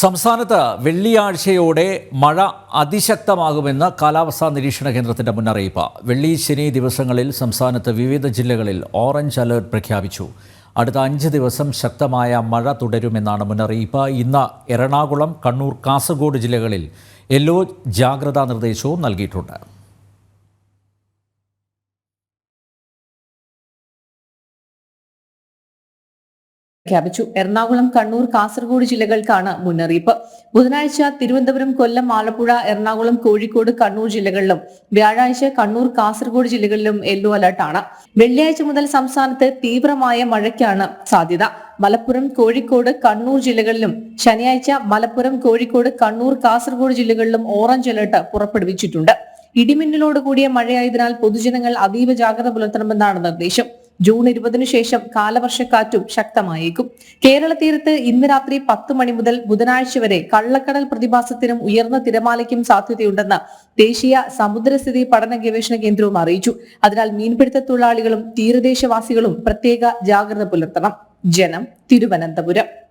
സംസ്ഥാനത്ത് വെള്ളിയാഴ്ചയോടെ മഴ അതിശക്തമാകുമെന്ന് കാലാവസ്ഥാ നിരീക്ഷണ കേന്ദ്രത്തിന്റെ മുന്നറിയിപ്പ്. വെള്ളി ശനി ദിവസങ്ങളിൽ സംസ്ഥാനത്ത് വിവിധ ജില്ലകളിൽ ഓറഞ്ച് അലേർട്ട് പ്രഖ്യാപിച്ചു. അടുത്ത അഞ്ച് ദിവസം ശക്തമായ മഴ തുടരുമെന്നാണ് മുന്നറിയിപ്പ്. ഇന്ന് എറണാകുളം കണ്ണൂർ കാസർഗോഡ് ജില്ലകളിൽ യെല്ലോ ജാഗ്രതാ നിർദ്ദേശവും നൽകിയിട്ടുണ്ട്. പ്രഖ്യാപിച്ചു എറണാകുളം കണ്ണൂർ കാസർഗോഡ് ജില്ലകൾക്കാണ് മുന്നറിയിപ്പ്. ബുധനാഴ്ച തിരുവനന്തപുരം കൊല്ലം ആലപ്പുഴ എറണാകുളം കോഴിക്കോട് കണ്ണൂർ ജില്ലകളിലും വ്യാഴാഴ്ച കണ്ണൂർ കാസർഗോഡ് ജില്ലകളിലും യെല്ലോ അലർട്ടാണ് വെള്ളിയാഴ്ച മുതൽ സംസ്ഥാനത്ത് തീവ്രമായ മഴയ്ക്കാണ് സാധ്യത. മലപ്പുറം കോഴിക്കോട് കണ്ണൂർ ജില്ലകളിലും ശനിയാഴ്ച മലപ്പുറം കോഴിക്കോട് കണ്ണൂർ കാസർഗോഡ് ജില്ലകളിലും ഓറഞ്ച് അലർട്ട് പുറപ്പെടുവിച്ചിട്ടുണ്ട്. ഇടിമിന്നലോട് കൂടിയ മഴയായതിനാൽ പൊതുജനങ്ങൾ അതീവ ജാഗ്രത പുലർത്തണമെന്നാണ് നിർദ്ദേശം. ജൂൺ ഇരുപതിനു ശേഷം കാലവർഷക്കാറ്റും ശക്തമായേക്കും. കേരള തീരത്ത് ഇന്ന് രാത്രി പത്ത് മണി മുതൽ ബുധനാഴ്ച വരെ കള്ളക്കടൽ പ്രതിഭാസത്തിനും ഉയർന്ന തിരമാലയ്ക്കും സാധ്യതയുണ്ടെന്ന് ദേശീയ സമുദ്രസ്ഥിതി പഠന ഗവേഷണ കേന്ദ്രവും അറിയിച്ചു. അതിനാൽ മീൻപിടുത്ത തൊഴിലാളികളും തീരദേശവാസികളും പ്രത്യേക ജാഗ്രത പുലർത്തണം. ജനം തിരുവനന്തപുരം.